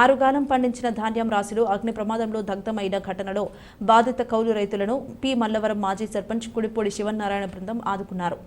ఆరుగాలం పండించిన ధాన్యం రాశిలో అగ్ని ప్రమాదంలో దగ్ధమైన ఘటనలో బాధిత కౌలు రైతులను పి. మల్లవరం మాజీ సర్పంచ్ కుడిపూడి శివనారాయణ బృందం ఆదుకున్నారు.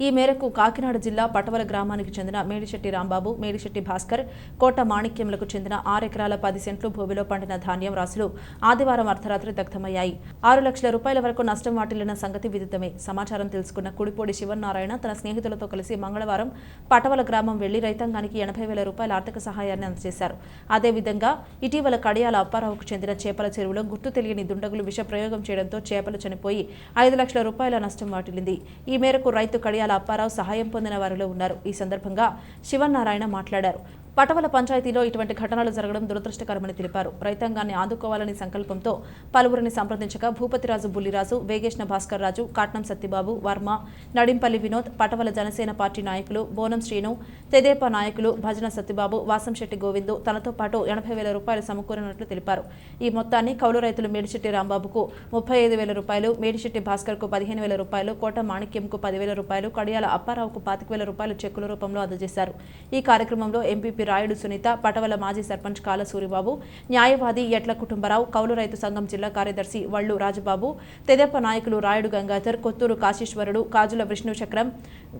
ఈ మేరకు కాకినాడ జిల్లా పటవల గ్రామానికి చెందిన మేడిశెట్టి రాంబాబు మేడిశెట్టి భాస్కర్ కోట మాణిక్యములకు చెందిన ఆరు ఎకరాల పది సెంట్లు భూమిలో పండిన ధాన్యం రాశులు ఆదివారం అర్ధరాత్రి దగ్ధమయ్యాయి. ఆరు లక్షల రూపాయల వరకు నష్టం వాటిల్లిన సంగతి విదితమే. సమాచారం తెలుసుకున్న కుడిపూడి శివనారాయణ తన స్నేహితులతో కలిసి మంగళవారం పటవల గ్రామం వెళ్ళి రైతాంగానికి ఎనభై వేల రూపాయల ఆర్థిక సహాయాన్ని అందజేశారు. అదేవిధంగా ఇటీవల కడియాల అప్పారావుకు చెందిన చేపల చెరువులో గుర్తు తెలియని దుండగులు విష ప్రయోగం చేయడంతో చేపలు చనిపోయి ఐదు లక్షల రూపాయల నష్టం వాటిల్లింది. ఈ మేరకు రైతు కడియాల అప్పారావు సహాయం పొందిన వారిలో ఉన్నారు. ఈ సందర్భంగా శివనారాయణ మాట్లాడారు. పటవల పంచాయతీలో ఇటువంటి ఘటనలు జరగడం దురదృష్టకరమని తెలిపారు. రైతాంగాన్ని ఆదుకోవాలని సంకల్పంతో పలువురిని సంప్రదించగా భూపతిరాజు బుల్లిరాజు వేగేష్ణ భాస్కర్ రాజు కాట్నం సత్యబాబు వర్మ నడింపల్లి వినోద్ పటవల జనసేన పార్టీ నాయకులు బోనం శ్రీను తెదేపా నాయకులు భజన సత్యబాబు వాసంశెట్టి గోవిందు తనతో పాటు ఎనభై వేల రూపాయలు సమకూరినట్లు తెలిపారు. ఈ మొత్తాన్ని కౌలు రైతులు మేడిశెట్టి రాంబాబుకు ముప్పై ఐదు వేల రూపాయలు మేడిశెట్టి భాస్కర్కు పదిహేను వేల రూపాయలు కోట మాణిక్యంకు పదివేల రూపాయలు కడియాల అప్పారావుకు పాతిక వేల రూపాయలు చెక్కుల రూపంలో అందజేశారు. ఈ కార్యక్రమంలో ఎంపీపీ రాయుడు సునీత పటవల మాజీ సర్పంచ్ కాల సూరిబాబు న్యాయవాది ఎట్ల కుటుంబరావు కౌలు రైతు సంఘం జిల్లా కార్యదర్శి వళ్ళు రాజబాబు తెదేప నాయకులు రాయుడు గంగాధర్ కొత్తూరు కాశీశ్వరుడు కాజుల విష్ణు చక్రం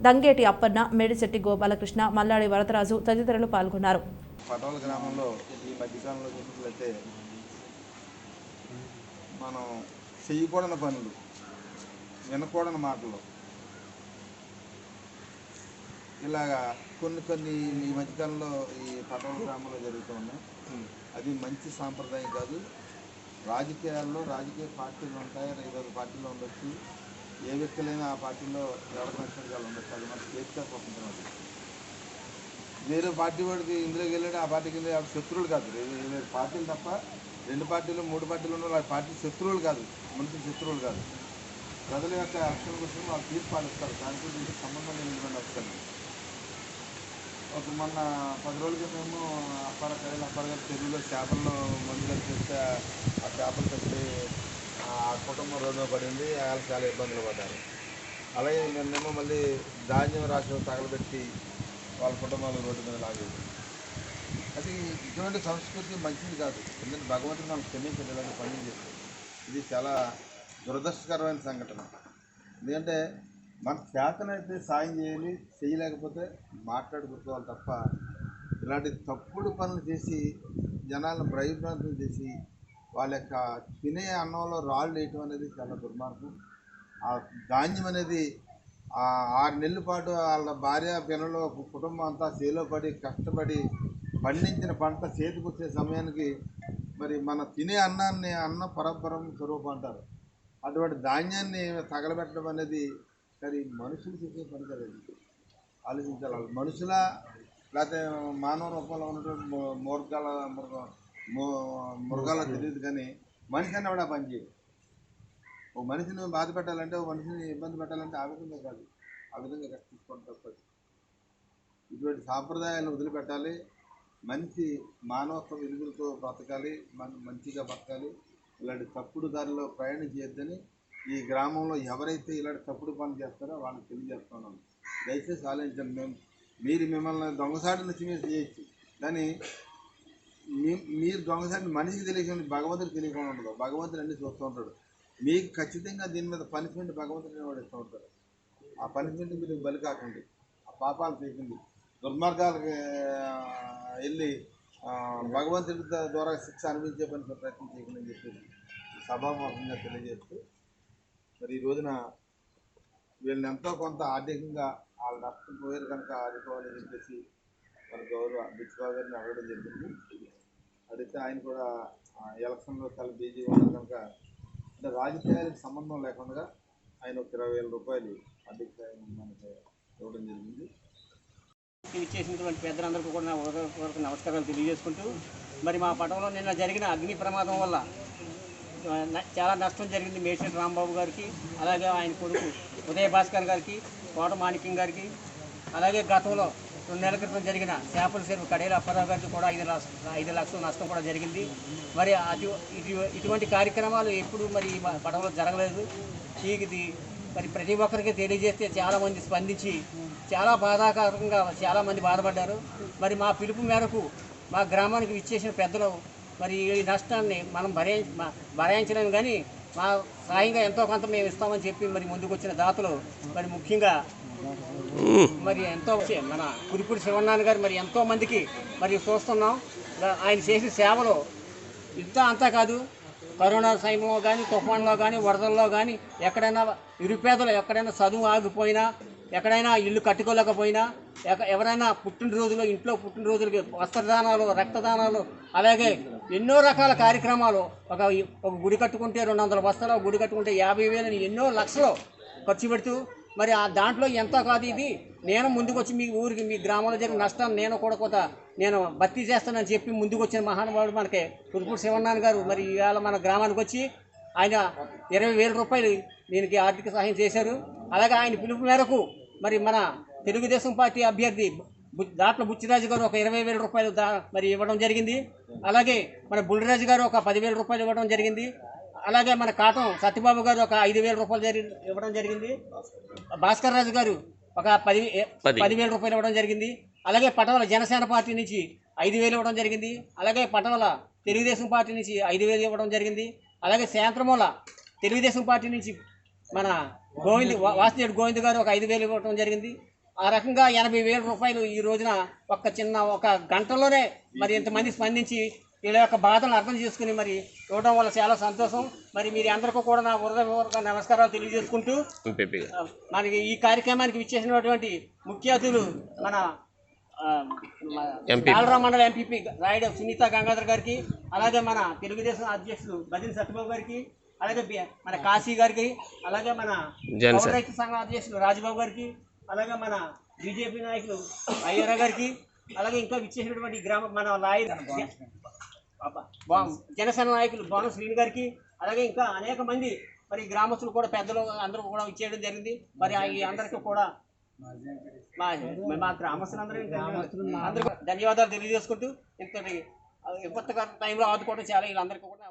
దంగేటి అప్పన్న మేడిశెట్టి గోపాలకృష్ణ మల్లాడి వరదరాజు తదితరులు పాల్గొన్నారు. పటోల గ్రామంలో ఈ మధ్యకాలంలో చూసినట్లయితే మనం చేయకూడని పనులు వినకూడని మాటలు ఇలాగా కొన్ని కొన్ని ఈ మధ్యకాలంలో ఈ పటోల గ్రామంలో జరుగుతూ ఉన్నాయి. అది మంచి సాంప్రదాయం కాదు. రాజకీయాల్లో రాజకీయ పార్టీలు ఉంటాయి. ఐదారు పార్టీలు ఉండొచ్చు. ఏ వ్యక్తులైనా ఆ పార్టీలో ఎవరికి నచ్చిన వాళ్ళు ఉండొచ్చు. అది మన స్వేచ్ఛ స్వతంత్రం అది. వేరే పార్టీ వాడికి ఇందులోకి వెళ్ళాడు ఆ పార్టీకి వెళ్ళి శత్రువులు కాదు. వేరే పార్టీలు తప్ప రెండు పార్టీలు మూడు పార్టీలు ఉన్న వాళ్ళ పార్టీ శత్రువులు కాదు. మనుషులు శత్రువులు కాదు. ప్రజల యొక్క రక్షణ కోసం వాళ్ళు తీర్పు పాటిస్తారు. దానికి సంబంధం లేనటువంటి వస్తారు. ఒక మొన్న పది రోజుల క్రితమేమో అప్పార కైలు అప్పార గారి చెరువులో చేపలను మందు కలిసి చేస్తే ఆ చేపలు తప్పి ఆ కుటుంబం రోడ్డు పడింది. వాళ్ళు చాలా ఇబ్బందులు పడ్డారు. అలాగే నిన్నేమో మళ్ళీ ధాన్యం రాసి తగలబెట్టి వాళ్ళ కుటుంబాలు రోడ్డు మీద లాగేది అది ఇటువంటి సంస్కృతి మంచిది కాదు. ఎందుకంటే భగవంతుడు మనం క్షమించండి ఇలాంటి పనులు చేస్తాం ఇది చాలా దురదృష్టకరమైన సంఘటన. ఎందుకంటే మన చేతనైతే సాయం చేయాలి చేయలేకపోతే మాట్లాడుకోవాలి తప్ప ఇలాంటి తప్పుడు పనులు చేసి జనాలను భయభ్రాంతం చేసి వాళ్ళ యొక్క తినే అన్నంలో రాళ్ళు వేయటం అనేది చాలా దుర్మార్గం. ఆ ధాన్యం అనేది ఆరు నెలల పాటు వాళ్ళ భార్య పిల్లలు కుటుంబం అంతా చేలో పడి కష్టపడి పండించిన పంట చేతికొచ్చే సమయానికి మరి మన తినే అన్నాన్ని అన్న పరపరం స్వరూపం అంటారు అటువంటి ధాన్యాన్ని తగలబెట్టడం అనేది మరి మనుషులు చేసే పని కదండి ఆలోచించాలి మనుషుల లేకపోతే మానవ రూపంలో ఉన్నటువంటి మృగాల మృగ మృగాల తెలియదు కానీ మనిషి అన్న కూడా పని చేయదు ఓ మనిషిని బాధ పెట్టాలంటే ఓ మనిషిని ఇబ్బంది పెట్టాలంటే ఆ విధంగా కాదు. ఆ విధంగా కష్టించుకోవడం తప్పదు. ఇటువంటి సాంప్రదాయాలను వదిలిపెట్టాలి. మంచి మానవత్వ విలువలతో బ్రతకాలి. మన మంచిగా బతకాలి ఇలాంటి తప్పుడు దారిలో ప్రయాణం చేయొద్దని ఈ గ్రామంలో ఎవరైతే ఇలాంటి తప్పుడు పనులు చేస్తారో వాళ్ళకి తెలియజేస్తున్నాను. దయచేసి ఆలోచించండి. మేము మీరు మిమ్మల్ని దొంగసాటి నుంచి మీరు చేయొచ్చు. కానీ మీ మీరు దొంగసాటి మనిషికి తెలియకుండా భగవంతుడు తెలియకుండా ఉండదు. భగవంతుడు అన్ని చూస్తూ ఉంటాడు. మీకు ఖచ్చితంగా దీని మీద పనిష్మెంట్ భగవంతుడిని వాడు ఇస్తూ ఉంటాడు. ఆ పనిష్మెంట్ మీరు బలి కాకండి. ఆ పాపాలు చేయకండి. దుర్మార్గాలకు వెళ్ళి భగవంతుడి ద్వారా శిక్ష అనిపించే పని ప్రయత్నం చేయకుండా అని చెప్పేసి సభాముఖంగా తెలియజేస్తూ మరి ఈ రోజున వీళ్ళని ఎంతో కొంత ఆర్థికంగా వాళ్ళు నష్టం పోయారు కనుక ఆదుకోవాలని చెప్పేసి మన గౌరవ బిచ్చుబాబు గారిని అడగడం జరిగింది. అడిగితే ఆయన కూడా ఎలక్షన్లో చాలా బిజీ ఉన్నారు కనుక అంటే రాజకీయాలకు సంబంధం లేకుండా ఆయన ఒక ఇరవై వేల రూపాయలు ఆర్థిక సాయం మనకి ఇవ్వడం జరిగింది. ఇచ్చేసినటువంటి పెద్దలందరికీ కూడా నా నమస్కారాలు తెలియజేసుకుంటూ మరి మా పటంలో నిన్న జరిగిన అగ్ని ప్రమాదం వల్ల చాలా నష్టం జరిగింది మేషెట్ రాంబాబు గారికి అలాగే ఆయన కొడుకు ఉదయ భాస్కర్ గారికి కోట మాణిక్యం గారికి అలాగే గతంలో రెండు నెలల క్రితం జరిగిన చేపల చెరువు కడేల అప్పారావు గారికి కూడా ఐదు లక్ష ఐదు లక్షల నష్టం కూడా జరిగింది. మరి అటు ఇటు ఇటువంటి కార్యక్రమాలు ఎప్పుడు మరి పడవలో జరగలేదు. ఇది మరి ప్రతి ఒక్కరికి తెలియజేస్తే చాలామంది స్పందించి చాలా బాధాకరంగా చాలామంది బాధపడ్డారు. మరి మా పిలుపు మేరకు మా గ్రామానికి విచ్చేసిన పెద్దలు మరి ఈ నష్టాన్ని మనం భరే భరాయించలేము కానీ మా సాయంగా ఎంతో కొంత మేము ఇస్తామని చెప్పి మరి ముందుకు వచ్చిన దాతలు మరి ముఖ్యంగా మరి ఎంతో మన కురిపూడి శివన్నాన్న గారు మరి ఎంతో మందికి మరి చూస్తున్నాం. ఆయన చేసిన సేవలు ఇంత అంతా కాదు. కరోనా సమయంలో కానీ తుఫాన్లో కానీ వరదల్లో కానీ ఎక్కడైనా నిరుపేదలు ఎక్కడైనా చదువు ఆగిపోయినా ఎక్కడైనా ఇల్లు కట్టుకోలేకపోయినా ఎక- ఎవరైనా పుట్టినరోజులు ఇంట్లో పుట్టినరోజులకి వస్త్రదానాలు రక్తదానాలు అలాగే ఎన్నో రకాల కార్యక్రమాలు. ఒక ఒక గుడి కట్టుకుంటే రెండు వందల బస్తాలు గుడి కట్టుకుంటే యాభై వేలని ఎన్నో లక్షలు ఖర్చు పెడుతూ మరి ఆ దాంట్లో ఎంతో కాదు ఇది. నేను ముందుకు వచ్చి మీ ఊరికి మీ గ్రామంలో జరిగిన నష్టాన్ని నేను కూడా కొంత నేను భర్తీ చేస్తానని చెప్పి ముందుకు వచ్చిన మహానుభావుడు మనకి పురుపూడి శివన్నారాయణ గారు. మరి ఇవాళ మన గ్రామానికి వచ్చి ఆయన ఇరవై వేల రూపాయలు దీనికి ఆర్థిక సహాయం చేశారు. అలాగే ఆయన పిలుపు మేరకు మరి మన తెలుగుదేశం పార్టీ అభ్యర్థి దాట్ల బుచ్చిరాజు గారు ఒక ఇరవై వేల రూపాయలు దా మరి ఇవ్వడం జరిగింది. అలాగే మన బుల్లిరాజు గారు ఒక పదివేల రూపాయలు ఇవ్వడం జరిగింది. అలాగే మన కాటం సత్యబాబు గారు ఒక ఐదు వేల రూపాయలు జరి ఇవ్వడం జరిగింది. భాస్కర్ రాజు గారు ఒక పది. పదివేల రూపాయలు ఇవ్వడం జరిగింది. అలాగే పటవల జనసేన పార్టీ నుంచి ఐదు వేలు ఇవ్వడం జరిగింది. అలాగే పటవల తెలుగుదేశం పార్టీ నుంచి ఐదు వేలు ఇవ్వడం జరిగింది. అలాగే శాంత్రమూల తెలుగుదేశం పార్టీ నుంచి మన గోవింద్ వా- వాసుదేవుడు గోవింద్ గారు ఒక ఐదు వేలు ఇవ్వడం జరిగింది. ఆ రకంగా ఎనభై వేల రూపాయలు ఈ రోజున ఒక చిన్న ఒక గంటలోనే మరి ఇంతమంది స్పందించి వీళ్ళ యొక్క బాధలను అర్థం చేసుకుని మరి ఇవ్వడం వల్ల చాలా సంతోషం. మరి మీరు అందరికీ కూడా నా హృదయపూర్వక నమస్కారాలు తెలియజేసుకుంటూ మనకి ఈ కార్యక్రమానికి విచ్చేసినటువంటి ముఖ్య అతిథులు మన కాలరా మండల ఎంపీపీ రాయుడు సునీత గంగాధర్ గారికి అలాగే మన తెలుగుదేశం అధ్యక్షులు బదిరి సత్యబాబు గారికి అలాగే మన కాశీ గారికి అలాగే మన రైతు సంఘం అధ్యక్షులు రాజబాబు గారికి అలాగే మన బీజేపీ నాయకులు అయ్యర గారికి అలాగే ఇంకా విచ్చేసినటువంటి గ్రామ మన లాయర్ జనసేన నాయకులు బాను శ్రీని గారికి అలాగే ఇంకా అనేక మంది మరి గ్రామస్తులు కూడా పెద్దలు అందరూ కూడా ఇచ్చేయడం జరిగింది. మరి అందరికీ కూడా మా మా గ్రామస్తులందరూ ధన్యవాదాలు తెలియజేసుకుంటూ ఇంతటి విపత్తుకర టైంలో ఆదుకోవడం చాలా వీళ్ళందరికీ కూడా